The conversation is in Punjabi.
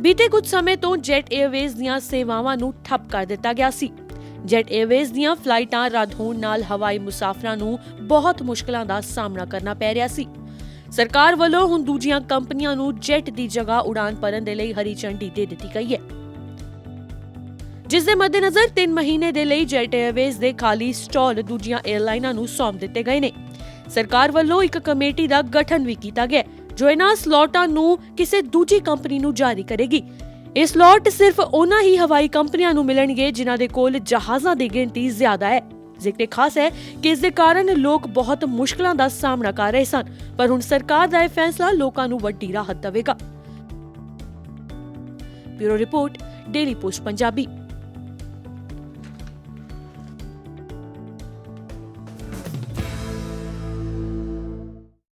ਬੀਤੇ ਕੁਝ ਸਮੇਂ ਤੋਂ ਜੈਟ 에ਅਰਵੇਜ਼ ਦੀਆਂ ਸੇਵਾਵਾਂ ਨੂੰ ਠੱਪ ਕਰ ਦਿੱਤਾ ਗਿਆ ਸੀ। ਜੈਟ 에ਅਰਵੇਜ਼ ਦੀਆਂ ਫਲਾਈਟਾਂ ਰੱਦ ਹੋਣ ਨਾਲ ਹਵਾਈ ਮੁਸਾਫਰਾਂ ਨੂੰ ਬਹੁਤ ਮੁਸ਼ਕਲਾਂ ਦਾ ਸਾਹਮਣਾ ਕਰਨਾ ਪੈ ਰਿਹਾ ਸੀ। ਸਰਕਾਰ ਵੱਲੋਂ ਹੁਣ ਦੂਜੀਆਂ ਕੰਪਨੀਆਂ ਨੂੰ ਜੈਟ ਦੀ ਜਗ੍ਹਾ ਉਡਾਨ ਭਰਨ ਦੇ ਲਈ ਹਰੀ ਝੰਡੀ ਦੇ ਦਿੱਤੀ ਗਈ ਹੈ। ਜਿਸ ਦੇ ਮੱਦੇਨਜ਼ਰ 3 ਮਹੀਨੇ ਦੇ ਲਈ ਜੈਟ 에ਅਰਵੇਜ਼ ਦੇ ਖਾਲੀ ਸਟਾਲ ਦੂਜੀਆਂ 에ਅਰਲਾਈਨਾਂ ਨੂੰ ਸੌਂਪ ਦਿੱਤੇ ਗਏ ਨੇ। ਸਰਕਾਰ ਵੱਲੋਂ ਇੱਕ ਕਮੇਟੀ ਦਾ ਗਠਨ ਵੀ ਕੀਤਾ ਗਿਆ ਜੋ ਇਹਨਾਂ ਸਲੋਟਾਂ ਨੂੰ ਕਿਸੇ ਦੂਜੀ ਕੰਪਨੀ ਨੂੰ ਜਾਰੀ ਕਰੇਗੀ। ਇਹ ਸਲੋਟ ਸਿਰਫ ਉਹਨਾਂ ਹੀ ਹਵਾਈ ਕੰਪਨੀਆਂ ਨੂੰ ਮਿਲਣਗੇ ਜਿਨ੍ਹਾਂ ਦੇ ਕੋਲ ਜਹਾਜ਼ਾਂ ਦੀ ਗਿਣਤੀ ਜ਼ਿਆਦਾ ਹੈ। ਜ਼ਿਕਰ ਖਾਸ ਹੈ ਕਿ ਇਸ ਦੇ ਕਾਰਨ ਲੋਕ ਬਹੁਤ ਮੁਸ਼ਕਲਾਂ ਦਾ ਸਾਹਮਣਾ ਕਰ ਰਹੇ ਸਨ, ਪਰ ਹੁਣ ਸਰਕਾਰ ਦਾ ਇਹ ਫੈਸਲਾ ਲੋਕਾਂ ਨੂੰ ਵੱਡੀ ਰਾਹਤ ਦੇਵੇਗਾ। Bureau report, daily post Punjabi.